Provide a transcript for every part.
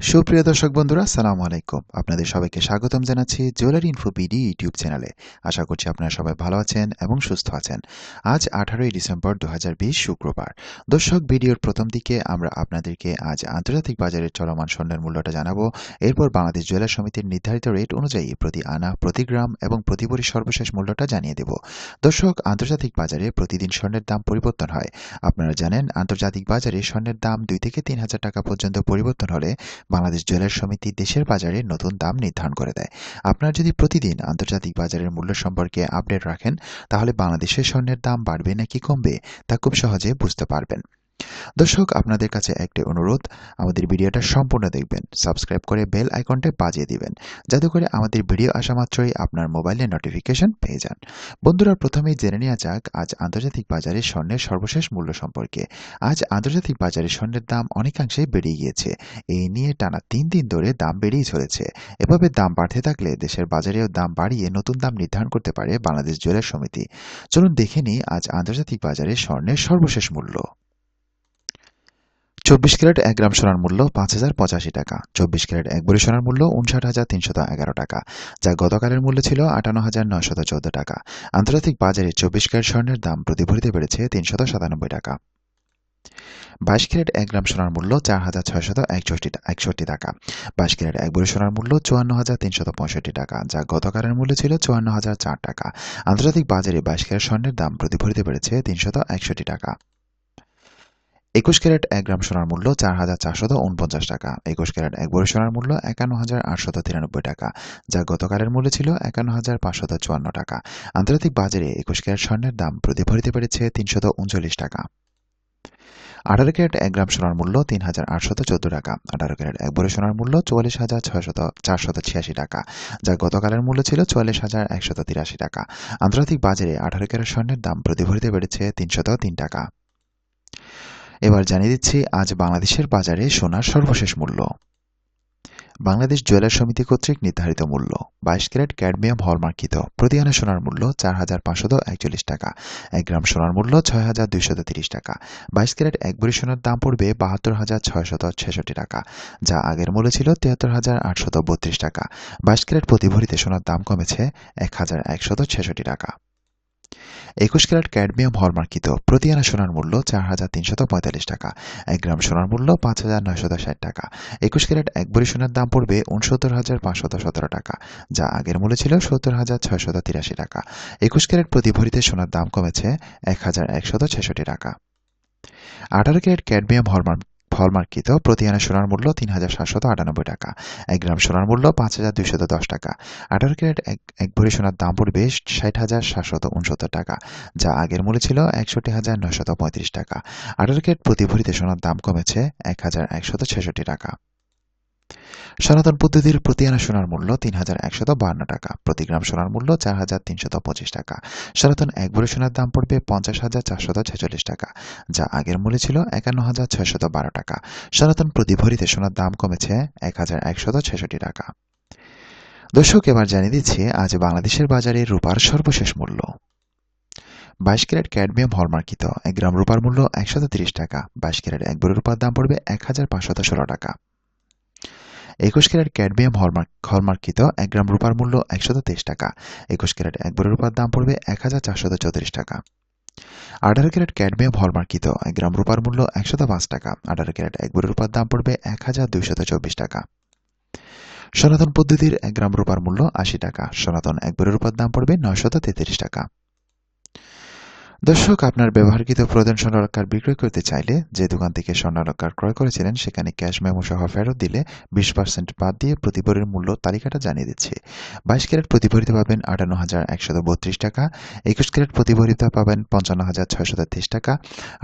সুপ্রিয় দর্শক বন্ধুরা সালাম আলাইকুম। আপনাদের সবাইকে স্বাগতম জানাচ্ছি জুয়েলারি ইনফো বিডি ইউটিউব চ্যানেলে। আশা করছি আপনারা সবাই ভালো আছেন এবং সুস্থ আছেন। আজ আঠারোই ডিসেম্বর দু হাজার বিশ শুক্রবার। দর্শক, ভিডিওর প্রথম দিকে আমরা আপনাদেরকে আজ আন্তর্জাতিক বাজারের চলমান স্বর্ণের মূল্যটা জানাব। এরপর বাংলাদেশ জুয়েলার সমিতির নির্ধারিত রেট অনুযায়ী প্রতি আনা, প্রতি গ্রাম এবং প্রতি ভরি সর্বশেষ মূল্যটা জানিয়ে দেব। দর্শক, আন্তর্জাতিক বাজারে প্রতিদিন স্বর্ণের দাম পরিবর্তন হয়। আপনারা জানেন, আন্তর্জাতিক বাজারে স্বর্ণের দাম দুই থেকে তিন হাজার টাকা পর্যন্ত পরিবর্তন হলে বাংলাদেশ জুয়েলার সমিতি দেশের বাজারে নতুন দাম নির্ধারণ করে দেয়। আপনার যদি প্রতিদিন আন্তর্জাতিক বাজারের মূল্য সম্পর্কে আপডেট রাখেন, তাহলে বাংলাদেশের স্বর্ণের দাম বাড়বে নাকি কমবে, তা খুব সহজে বুঝতে পারবেন। দর্শক, আপনাদের কাছে একটি অনুরোধ, আমাদের ভিডিওটা সম্পূর্ণ দেখবেন, সাবস্ক্রাইব করে বেল আইকনটা বাজিয়ে দিবেন, যাতে করে আমাদের ভিডিও আসা মাত্রই আপনার মোবাইলে নোটিফিকেশন পেয়ে যান। বন্ধুরা, প্রথমেই জেনে নেওয়া যাক, আজ আন্তর্জাতিক বাজারে স্বর্ণের সর্বশেষ মূল্য সম্পর্কে। আজ আন্তর্জাতিক বাজারে স্বর্ণের দাম অনেকাংশে বেড়ে গিয়েছে। এই নিয়ে টানা তিন দিন ধরে দাম বেড়েই চলেছে। এভাবে দাম বাড়তে থাকলে দেশের বাজারেও দাম বাড়িয়ে নতুন দাম নির্ধারণ করতে পারে বাংলাদেশ জুয়েলার সমিতি। চলুন দেখে নিই, আজ আন্তর্জাতিক বাজারে স্বর্ণের সর্বশেষ মূল্য। চব্বিশ ক্যারেট এক গ্রাম সোনার মূল্য পাঁচ হাজার পঁচাশি টাকা। চব্বিশ ক্যারেট এক বড়ি সোনার মূল্য উনষাট হাজার তিনশত এগারো টাকা, যা গতকালের মূল্য ছিল আটান্ন হাজার নয়শত চোদ্দ টাকা। আন্তর্জাতিক বাজারে চব্বিশ ক্যারেট স্বর্ণের দাম প্রতি ভরিতে বেড়েছে তিনশত সাতানব্বই টাকা। বাইশ ক্যারেট এক গ্রাম সোনার মূল্য চার হাজার ছয়শত একষট্টি একষট্টি টাকা। বাইশ ক্যারেট এক বড়ি সোনার মূল্য চুয়ান্ন হাজার তিনশত পঁয়ষট্টি টাকা, যা গতকালের মূল্য ছিল চুয়ান্ন হাজার চার টাকা। আন্তর্জাতিক বাজারে বাইশ ক্যারেট স্বর্ণের দাম প্রতি ভরিতে বেড়েছে তিনশত একষট্টি টাকা। একুশ ক্যারেট এক গ্রাম সোনার মূল্য চার হাজার চারশত উনপঞ্চাশ টাকা। একুশ ক্যারেট এক বড়ি সোনার মূল্য একান্ন হাজার আটশত তিরানব্বই টাকা, যা গতকালের মূল্য ছিল একান্ন হাজার পাঁচশত চুয়ান্ন টাকা। আন্তর্জাতিক বাজারে একুশ ক্যারেট স্বর্ণের দাম প্রতি ভরিতে পেরেছে তিনশত উনচল্লিশ টাকা। আঠারো ক্যারেট এক গ্রাম সোনার মূল্য তিন হাজার আটশত চোদ্দ টাকা, আঠারো ক্যারেট এক বড়ি সোনার মূল্য চুয়াল্লিশ হাজার ছয়শত চারশত ছিয়াশি টাকা, যা গতকালের মূল্য ছিল চুয়াল্লিশ হাজার একশত তিরাশি টাকা। আন্তর্জাতিক বাজারে আঠারো ক্যারেট স্বর্ণের দাম প্রতি ভরিতে বেড়েছে তিনশত তিন টাকা। এবার জানিয়ে দিচ্ছি, আজ বাংলাদেশের বাজারে সোনার সর্বশেষ মূল্য। বাংলাদেশ জুয়েলার সমিতি কর্তৃক নির্ধারিত মূল্য, বাইশ ক্যারেট ক্যাডমিয়াম হলমার্কিত। প্রতি আনা সোনার মূল্য চার হাজার পাঁচশত একচল্লিশ টাকা। এক গ্রাম সোনার মূল্য ছয় হাজার দুইশত তিরিশ টাকা। বাইশ ক্যারেট এক বড়ি সোনার দাম পড়বে বাহাত্তর হাজার ছয়শত ছেষট্টি টাকা, যা আগের মূল্য ছিল তিয়াত্তর হাজার আটশত বত্রিশ টাকা। বাইশ ক্যারেট প্রতি ভরিতে সোনার দাম কমেছে এক হাজার একশত ছেষট্টি টাকা। একুশ ক্যারেট ক্যাডমিয়াম হলমার্কিত প্রতি আনা সোনার মূল্য চার হাজার তিনশত পঁয়তাল্লিশ টাকা। এক গ্রাম সোনার মূল্য পাঁচ হাজার নয়শত ষাট টাকা। একুশ ক্যারেট এক বড়ি সোনার দাম পড়বে উনসত্তর হাজার পাঁচশত সতেরো টাকা, যা আগের মূল্য ছিল সত্তর হাজার ছয়শত তিরাশি টাকা। একুশ ক্যারেট প্রতি ভরিতে সোনার দাম কমেছে এক হাজার একশত ছেষট্টি টাকা। আঠারো ক্যারেট ক্যাডমিয়াম হলমার্ক হলমার্কিত প্রতি আনা সোনার মূল্য তিন হাজার সাতশত আটানব্বই টাকা। এক গ্রাম সোনার মূল্য পাঁচ হাজার দুইশত দশ টাকা। আঠারো ক্যারেট এক এক ভরি সোনার দাম পড়বে ষাট হাজার সাতশত উনসত্তর টাকা, যা আগের মূল্য ছিল একষট্টি হাজার নয়শত পঁয়ত্রিশ টাকা। আঠারো ক্যারেট প্রতি ভরিতে সোনার দাম কমেছে এক হাজার একশত ছেষট্টি টাকা। সনাতন পদ্ধতির প্রতি আনা সোনার মূল্য তিন হাজার একশত বান্ন টাকা। প্রতি গ্রাম সোনার মূল্য চার হাজার তিনশত পঁচিশ টাকা। সনাতন এক ভরি সোনার দাম পড়বে পঞ্চাশ হাজার চারশত ছেচল্লিশ টাকা, যা আগের মূল্য ছিল একান্ন হাজার ছয়শত বারো টাকা। সনাতন প্রতি ভরিতে সোনার দাম কমেছে এক হাজার একশত ছেষট্টি টাকা। দর্শক, এবার জানিয়ে দিচ্ছি, আজ বাংলাদেশের বাজারে রূপার সর্বশেষ মূল্য। বাইশ ক্যারেট ক্যাডমিয়াম হলমার্কিত। এক গ্রাম রূপার মূল্য একশত তিরিশ টাকা। বাইশ ক্যারেট এক বড়ি রূপার দাম পড়বে এক হাজার পাঁচশত ষোলো টাকা। একুশ ক্যারেট ক্যাডমিয়াম হলমার্ক হলমার্কিত এক গ্রাম রূপার মূল্য একশত তেইশ টাকা। একুশ ক্যারেট এক বড়ি রূপার দাম পড়বে এক হাজার চারশত চৌত্রিশ টাকা। আঠারো ক্যারেট ক্যাডমিয়াম হলমার্কিত এক গ্রাম রূপার মূল্য একশত পাঁচ টাকা। আঠারো ক্যারেট এক বড়ি রূপার দাম পড়বে এক হাজার দুইশত চব্বিশ টাকা। সনাতন পদ্ধতির এক গ্রাম রূপার মূল্য আশি টাকা। সনাতন এক বড়ি রূপার দাম পড়বে নয়শত তেত্রিশ টাকা। দর্শক, আপনার ব্যবহারকৃত প্রয়োজন স্বর্ণালঙ্কার বিক্রয় করতে চাইলে যে দোকান থেকে স্বর্ণালঙ্কার ক্রয় করেছিলেন, সেখানে ক্যাশ মেমো সহ ফেরত দিলে বিশ পার্সেন্ট বাদ দিয়ে প্রতিভরের মূল্য তালিকাটা জানিয়ে দিচ্ছে। বাইশ ক্যারেট প্রতিভরিত পাবেন আটান্ন হাজার একশত বত্রিশ টাকা, একুশ ক্যারেট প্রতিভরিত পাবেন পঞ্চান্ন হাজার ছয়শত তেইশ টাকা,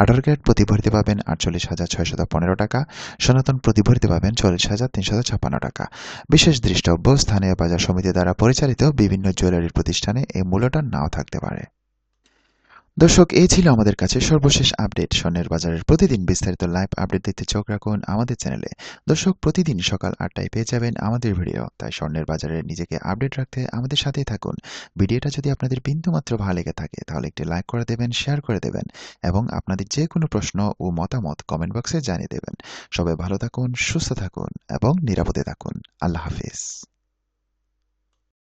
আঠারো ক্যারেট প্রতিভরিত পাবেন আটচল্লিশ হাজার ছয়শত পনেরো টাকা, সনাতন প্রতিভরিত পাবেন চল্লিশ হাজার তিনশত ছাপ্পান্ন টাকা। বিশেষ দৃষ্টব্য স্থানীয় বাজার সমিতি দ্বারা পরিচালিত বিভিন্ন জুয়েলারি প্রতিষ্ঠানে এই মূল্যটা নাও থাকতে পারে। দর্শক, এই ছিল আমাদের কাছে সর্বশেষ আপডেট। স্বর্ণের বাজারের প্রতিদিন বিস্তারিত লাইভ আপডেট দেখতে চোখ রাখুন আমাদের চ্যানেলে। দর্শক, প্রতিদিন সকাল আটটায় পেয়ে যাবেন আমাদের ভিডিও। তাই স্বর্ণের বাজারে নিজেকে আপডেট রাখতে আমাদের সাথেই থাকুন। ভিডিওটা যদি আপনাদের বিন্দুমাত্র ভালো লেগে থাকে, তাহলে একটি লাইক করে দেবেন, শেয়ার করে দেবেন এবং আপনাদের যে কোনো প্রশ্ন ও মতামত কমেন্ট বক্সে জানিয়ে দেবেন। সবাই ভালো থাকুন, সুস্থ থাকুন এবং নিরাপদে থাকুন। আল্লাহ হাফিজ।